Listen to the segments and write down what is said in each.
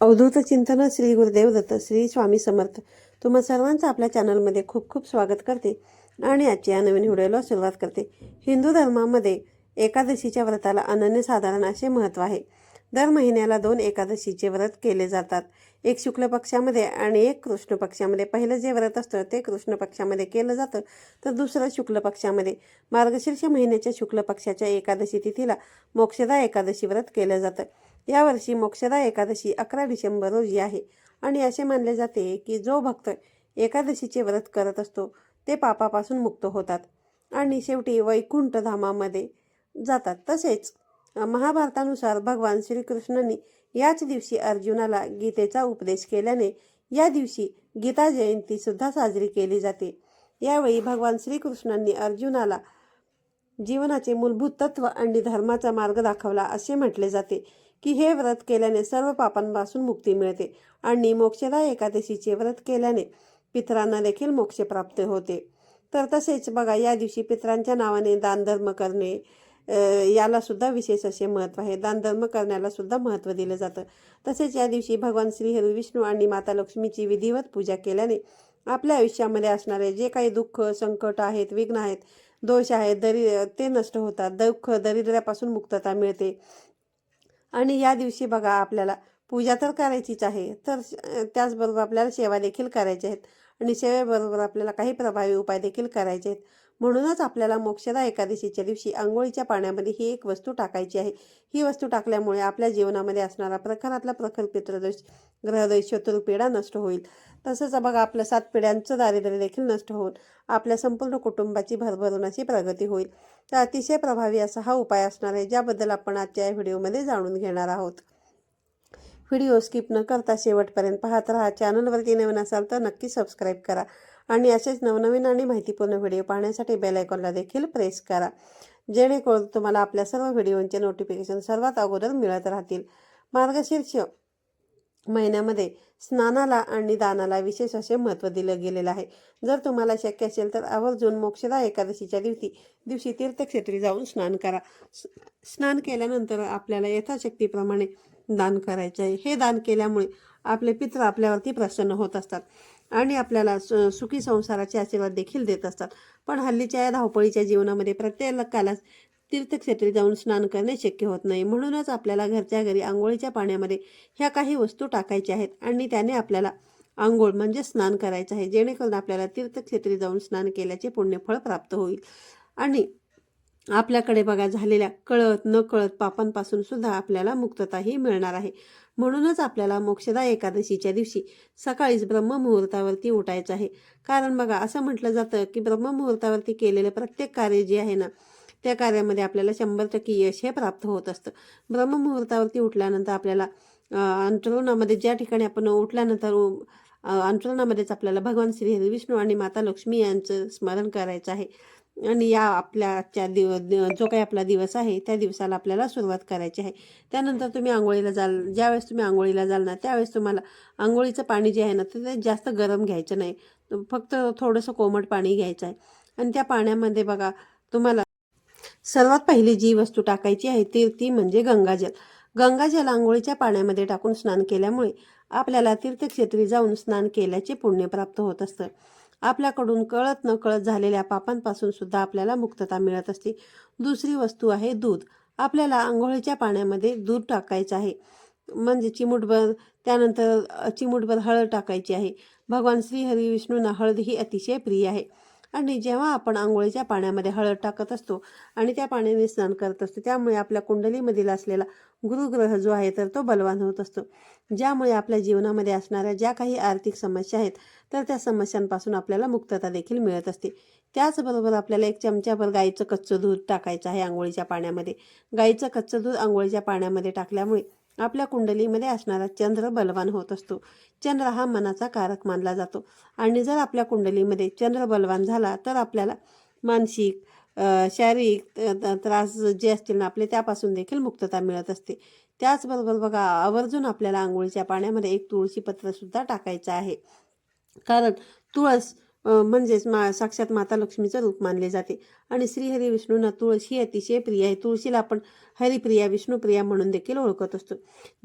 अवधूत चिंतन श्री गुरुदेव दत्त श्री स्वामी समर्थ. तुम्हा सर्वांचं आपल्या चॅनलमध्ये खूप खूप स्वागत करते आणि आजच्या या नवीन व्हिडिओला सुरुवात करते. हिंदू धर्मामध्ये एकादशीच्या व्रताला अनन्यसाधारण असे महत्त्व आहे. दर महिन्याला दोन एकादशीचे व्रत केले जातात. एक शुक्ल पक्षामध्ये आणि एक कृष्ण पक्षामध्ये. पहिलं जे व्रत असतं ते कृष्ण पक्षामध्ये केलं जातं तर दुसरं शुक्ल पक्षामध्ये. मार्गशीर्ष महिन्याच्या शुक्ल पक्षाच्या एकादशी तिथीला मोक्षदा एकादशी व्रत केलं जातं. यावर्षी मोक्षदा एकादशी अकरा डिसेंबर रोजी आहे. आणि असे मानले जाते की जो भक्त एकादशीचे व्रत करत असतो ते पापापासून मुक्त होतात आणि शेवटी वैकुंठ धामामध्ये जातात. तसेच महाभारतानुसार भगवान श्रीकृष्णांनी याच दिवशी अर्जुनाला गीतेचा उपदेश केल्याने या दिवशी गीता जयंतीसुद्धा साजरी केली जाते. यावेळी भगवान श्रीकृष्णांनी अर्जुनाला जीवनाचे मूलभूत तत्व आणि धर्माचा मार्ग दाखवला असे म्हटले जाते. की हे व्रत केल्याने सर्व पापांपासून मुक्ती मिळते आणि मोक्षदा एकादशीचे व्रत केल्याने पितरांना देखील मोक्ष प्राप्त होते. तर तसेच बघा या दिवशी पितरांच्या नावाने दानधर्म करणे याला सुद्धा विशेष असे महत्त्व आहे. दानधर्म करण्याला सुद्धा महत्त्व दिलं जातं. तसेच या दिवशी भगवान श्रीहरी विष्णू आणि माता लक्ष्मीची विधिवत पूजा केल्याने आपल्या आयुष्यामध्ये असणारे जे काही दुःख संकट आहेत विघ्न आहेत दोष आहेत दरि ते नष्ट होतात. दुःख दरिद्र्यापासून मुक्तता मिळते. आणि या दिवशी बघा आपल्याला पूजा तर करायचीच आहे. तर त्याचबरोबर आपल्याला सेवा देखील करायच्या आहेत. आणि सेवेबरोबर आपल्याला काही प्रभावी उपाय देखील करायचे आहेत. म्हणूनच आपल्याला मोक्षदा एकादशीच्या दिवशी आंघोळीच्या पाण्यामध्ये ही एक वस्तू टाकायची आहे. ही वस्तू टाकल्यामुळे आपल्या जीवनामध्ये असणारा प्रखरातला प्रखर पितृदोष ग्रहदोष शत्रुपीडा नष्ट होईल. तसंच बघा आपल्या सात पिढ्यांचं दारिद्र्य देखील नष्ट होऊन आपल्या संपूर्ण कुटुंबाची भरभरून अशी प्रगती होईल. तर अतिशय प्रभावी असा हा उपाय असणार आहे ज्याबद्दल आपण आजच्या या व्हिडिओमध्ये जाणून घेणार आहोत. व्हिडिओ स्किप न करता शेवटपर्यंत पाहत राहा. चॅनलवरती नवीन असाल तर नक्की सबस्क्राईब करा आणि असेच नवनवीन आणि माहितीपूर्ण व्हिडिओ पाहण्यासाठी बेल आयकॉनला देखील प्रेस करा. जेणेकरून तुम्हाला आपल्या सर्व व्हिडिओंचे नोटिफिकेशन सर्वात अगोदर मिळत राहतील. मार्गशीर्ष महिन्यामध्ये स्नानाला आणि दानाला विशेष असे महत्त्व दिलं गेलेलं आहे. जर तुम्हाला शक्य असेल तर आवर्जून मोक्षदा एकादशीच्या दिवशी दिवशी तीर्थक्षेत्री जाऊन स्नान करा. स्नान केल्यानंतर आपल्याला यथाशक्तीप्रमाणे दान करायचे आहे. हे दान केल्यामुळे आपले पित्र आपल्यावरती प्रसन्न होत असतात आणि आपल्याला सु सुखी संसाराचे आशीर्वाद देखील देत असतात. पण हल्लीच्या या धावपळीच्या जीवनामध्ये प्रत्येकालाच तीर्थक्षेत्री जाऊन स्नान करणे शक्य होत नाही. म्हणूनच आपल्याला घरच्या घरी आंघोळीच्या पाण्यामध्ये ह्या काही वस्तू टाकायच्या आहेत आणि त्याने आपल्याला आंघोळ म्हणजे स्नान करायचं आहे. जेणेकरून आपल्याला तीर्थक्षेत्री जाऊन स्नान केल्याचे पुण्यफळ प्राप्त होईल. आणि आपल्याकडे बघा झालेल्या कळत न कळत पापांपासून सुद्धा आपल्याला मुक्तताही मिळणार आहे. म्हणूनच आपल्याला मोक्षदा एकादशीच्या दिवशी सकाळीच ब्रह्ममुहूर्तावरती उठायचं आहे. कारण बघा असं म्हटलं जातं की ब्रह्ममुहूर्तावरती केलेलं प्रत्येक कार्य जे आहे ना त्या कार्यामध्ये आपल्याला शंभर टक्के यश हे प्राप्त होत असतं. ब्रह्ममुहूर्तावरती उठल्यानंतर आपल्याला अंतरुणामध्ये ज्या ठिकाणी आपण उठल्यानंतर अंतरुणामध्येच आपल्याला भगवान श्री हरी विष्णू आणि माता लक्ष्मी यांचं स्मरण करायचं आहे. आणि या आपल्याच्या दिव जो काही आपला दिवस आहे त्या दिवसाला आपल्याला सुरुवात करायची आहे. त्यानंतर तुम्ही आंघोळीला जाल ज्यावेळेस तुम्ही आंघोळीला जाल ना त्यावेळेस तुम्हाला आंघोळीचं पाणी जे आहे ना ते जास्त गरम घ्यायचं नाही. फक्त थोडंसं कोमट पाणी घ्यायचं आहे. आणि त्या पाण्यामध्ये बघा तुम्हाला सर्वात पहिली जी वस्तू टाकायची आहे ती ती म्हणजे गंगाजल. गंगाजल आंघोळीच्या पाण्यामध्ये टाकून स्नान केल्यामुळे आपल्याला तीर्थक्षेत्री जाऊन स्नान केल्याचे पुण्य प्राप्त होत असतं. आपल्याकडून कळत न कळत झालेल्या पापांपासून सुद्धा आपल्याला मुक्तता मिळत असते. दुसरी वस्तू आहे दूध. आपल्याला आंघोळीच्या पाण्यामध्ये दूध टाकायचं आहे. म्हणजे चिमूटभर त्यानंतर चिमुटभर चिमूटभर हळद टाकायची आहे. भगवान श्री हरी विष्णूंना हळद ही अतिशय प्रिय आहे. आणि जेव्हा आपण आंघोळीच्या पाण्यामध्ये हळद टाकत असतो आणि त्या पाण्याने स्नान करत असतो त्यामुळे आपल्या कुंडलीमधील असलेला गुरुग्रह जो आहे तर तो बलवान होत असतो. ज्यामुळे आपल्या जीवनामध्ये असणाऱ्या ज्या काही आर्थिक समस्या आहेत तर त्या समस्यांपासून आपल्याला मुक्तता देखील मिळत असते. त्याचबरोबर आपल्याला एक चमच्याभर गाईचं कच्चं दूध टाकायचं आहे आंघोळीच्या पाण्यामध्ये. गाईचं कच्चं दूध आंघोळीच्या पाण्यामध्ये टाकल्यामुळे आपल्या कुंडलीमध्ये असणारा चंद्र बलवान होत असतो. चंद्र हा मनाचा कारक मानला जातो. आणि जर आपल्या कुंडलीमध्ये चंद्र बलवान झाला तर आपल्याला मानसिक शारीरिक त- त्रास जे असतील ना आपले त्यापासून देखील मुक्तता मिळत असते. त्याचबरोबर बघा आवर्जून आपल्याला आंघोळीच्या पाण्यामध्ये एक तुळशी पत्रसुद्धा टाकायचं आहे. कारण तुळस म्हणजेच मा साक्षात माता लक्ष्मीचं रूप मानले जाते. आणि श्रीहरी विष्णूंना तुळस ही अतिशय प्रिय आहे. तुळशीला आपण हरिप्रिया विष्णुप्रिया म्हणून देखील ओळखत असतो.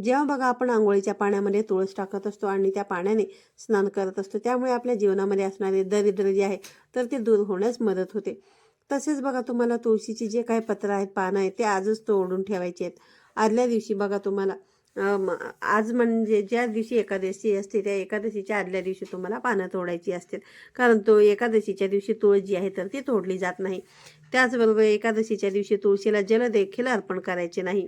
जेव्हा बघा आपण आंघोळीच्या पाण्यामध्ये तुळस टाकत असतो आणि त्या पाण्याने स्नान करत असतो त्यामुळे आपल्या जीवनामध्ये असणारे दरिद्र जे आहे तर ते दूर होण्यास मदत होते. तसेच बघा तुम्हाला तुळशीची जे काही पत्र आहेत पानं आहेत ते आजच तोडून ठेवायचे आहेत. आदल्या दिवशी बघा तुम्हाला आज म्हणजे ज्या दिवशी एकादशी असते त्या एकादशीच्या आदल्या दिवशी तुम्हाला पानं तोडायची असतील. कारण तो एकादशीच्या दिवशी तुळस जी आहे तर ती तोडली जात नाही. त्याचबरोबर एकादशीच्या दिवशी तुळशीला जल देखील अर्पण करायचे नाही.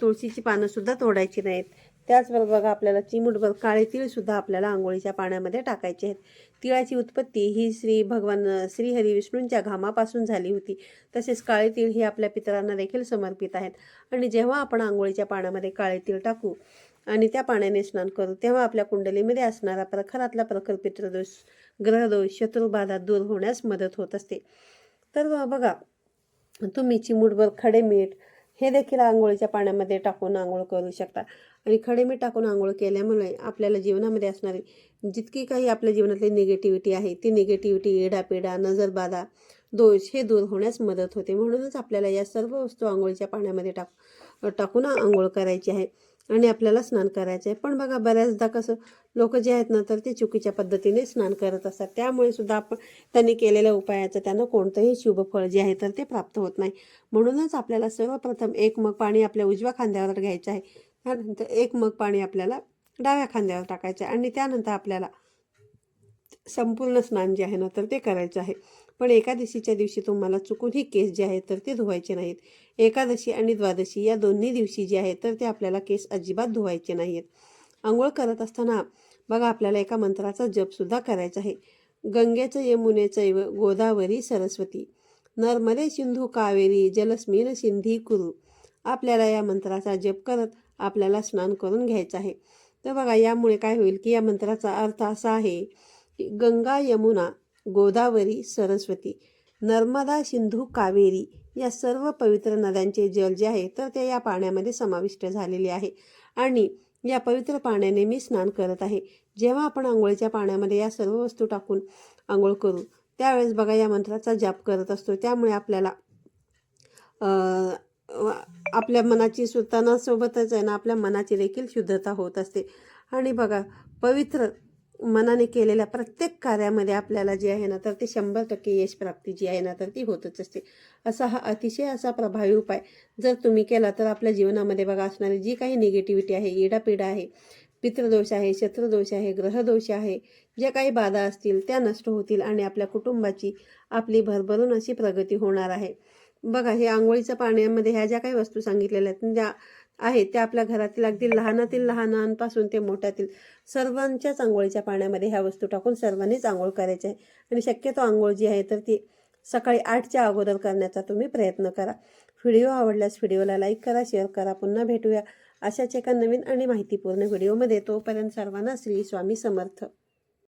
तुळशीची पानंसुद्धा तोडायची नाहीत. त्याचबरोबर बघा आपल्याला चिमूटभर काळे तीळ सुद्धा आपल्याला आंघोळीच्या पाण्यामध्ये टाकायचे आहेत. तिळाची उत्पत्ती ही श्री भगवान अ, श्री हरी विष्णूंच्या घामापासून झाली होती. तसेच काळे तीळ हे आपल्या पितरांना देखील समर्पित आहेत. आणि जेव्हा आपण आंघोळीच्या पाण्यामध्ये काळे तीळ टाकू आणि त्या पाण्याने स्नान करू तेव्हा आपल्या कुंडलीमध्ये असणारा प्रखरातला प्रखर पितृदोष ग्रहदोष शत्रुबाधा दूर होण्यास मदत होत असते. तर बघा तुम्ही चिमूटभर खडे मीठ हे देखील आंघोळीच्या पाण्यामध्ये टाकून आंघोळ करू शकता. आणि खडे मीठ टाकून आंघोळ केल्यामुळे आपल्याला जीवनामध्ये असणारी जितकी काही आपल्या जीवनातली निगेटिव्हिटी आहे ती निगेटिव्हिटी एडापेडा नजरबाधा दोष हे दूर होण्यास मदत होते. म्हणूनच आपल्याला या सर्व वस्तू आंघोळीच्या पाण्यामध्ये टाक टाकून आंघोळ करायची आहे. आणि आपल्याला स्नान करायचं आहे. पण बघा बऱ्याचदा कसं लोक जे आहेत ना तर ते चुकीच्या पद्धतीने स्नान करत असतात. त्यामुळे सुद्धा आपण त्यांनी केलेल्या उपायाचं त्यांना कोणतंही शुभ फळ जे आहे तर ते प्राप्त होत नाही. म्हणूनच आपल्याला सर्वप्रथम एक मग पाणी आपल्या उजव्या खांद्यावर घ्यायचं आहे. त्यानंतर एक मग पाणी आपल्याला डाव्या खांद्यावर टाकायचं आहे. आणि त्यानंतर आपल्याला संपूर्ण स्नान जे आहे ना तर ते करायचं आहे. पण एकादशीच्या दिवशी तुम्हाला चुकूनही केस जे आहेत तर ते धुवायचे नाहीत. एकादशी आणि द्वादशी या दोन्ही दिवशी जे आहेत तर ते आपल्याला केस अजिबात धुवायचे नाहीत. आंघोळ करत असताना बघा आपल्याला एका मंत्राचा जपसुद्धा करायचा आहे. गंगेचं यमुनेचैव गोदावरी सरस्वती. नर्मदे सिंधू कावेरी जलस्मिन सिंधी कुरु. आपल्याला या मंत्राचा जप करत आपल्याला स्नान करून घ्यायचं आहे. तर बघा यामुळे काय होईल की या मंत्राचा अर्थ असा आहे गंगा यमुना गोदावरी सरस्वती नर्मदा सिंधू कावेरी या सर्व पवित्र नद्यांचे जल जे आहे तर ते या पाण्यामध्ये समाविष्ट झालेले आहे. आणि या पवित्र पाण्याने मी स्नान करत आहे. जेव्हा आपण आंघोळीच्या पाण्यामध्ये या सर्व वस्तू टाकून आंघोळ करू त्यावेळेस बघा या मंत्राचा जाप करत असतो. त्यामुळे आपल्याला आपल्या मनाची सुलतानासोबतच आहे ना आपल्या मनाची देखील शुद्धता होत असते. आणि बघा पवित्र मनाने केलेल्या प्रत्येक कार्यामध्ये आपल्याला जे आहे ना तर ते शंभर टक्के यश प्राप्ती जी आहे ना तर ती होतच असते. असा हा अतिशय असा प्रभावी उपाय. जर तुम्ही केला तर आपल्या जीवनामध्ये बघा असणारी जी काही निगेटिव्हिटी आहे इडापिडा आहे पितृदोष आहे शत्रुदोष आहे ग्रहदोष आहे ज्या काही बाधा असतील त्या नष्ट होतील आणि आपल्या कुटुंबाची आपली भरभरून अशी प्रगती होणार आहे. बघा हे आंघोळीच्या पाण्यामध्ये ह्या ज्या काही वस्तू सांगितलेल्या आहेत ज्या आहेत त्या आपल्या घरातील अगदी लहानातील लहानांपासून ते मोठ्यातील सर्वांच्याच आंघोळीच्या पाण्यामध्ये ह्या वस्तू टाकून सर्वांनीच आंघोळ करायची आहे. आणि शक्यतो आंघोळ जी आहे तर ती सकाळी आठच्या अगोदर करण्याचा तुम्ही प्रयत्न करा. व्हिडिओ आवडल्यास व्हिडिओला लाईक करा शेअर करा पुन्हा भेटूया अशाच एका नवीन आणि माहितीपूर्ण व्हिडिओमध्ये. तोपर्यंत सर्वांना श्री स्वामी समर्थ.